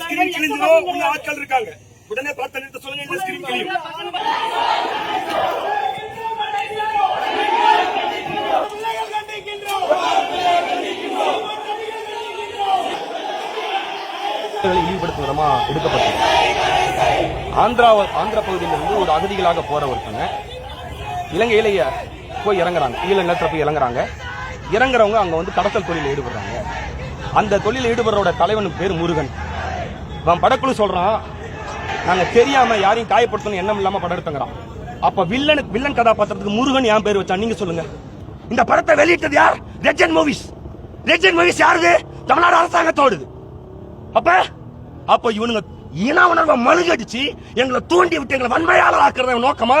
Screen கிழிஞ்சதோ உள்ள ஆட்கள் இருக்காங்க உடனே பார்த்து நிறுத்த சொல்லுங்க ஸ்கிரீன் கிழியும் இழிவுபடுத்தும் விதமா எடுக்கப்பட்டது ஆந்திரா ஆந்திர பகுதியிலிருந்து ஒரு அகதிகளாக போற ஒருத்தங்க இலங்கையிலேயே போய் இறங்குறாங்க. ஈழ நிலத்தில் போய் இறங்குறாங்க. இறங்குறவங்க அங்கே வந்து கடத்தல் தொழிலில் ஈடுபடுறாங்க. அந்த தொழிலில் ஈடுபடுறோட தலைவனுக்கு பேர் முருகன். அவன் படக்குழு சொல்கிறான் நாங்கள் தெரியாமல் யாரையும் காயப்படுத்தணும் எண்ணம் இல்லாமல் படம் எடுத்துங்கிறான். அப்போ வில்லனுக்கு வில்லன் கதாபாத்திரத்துக்கு முருகன் ஏன் பேர் வச்சா நீங்க சொல்லுங்கள் இந்த படத்தை வெளியிட்டது யார்? ரெஜன் மூவிஸ் ரெஜன் மூவிஸ் யாருது? தமிழ்நாடு அரசாங்கத்தோடுது. அப்ப அப்ப இவனுங்க இன உணர்வை மழுகடிச்சு எங்களை தூண்டி விட்டு எங்களை வன்மையாளர் ஆக்குறத நோக்கமா?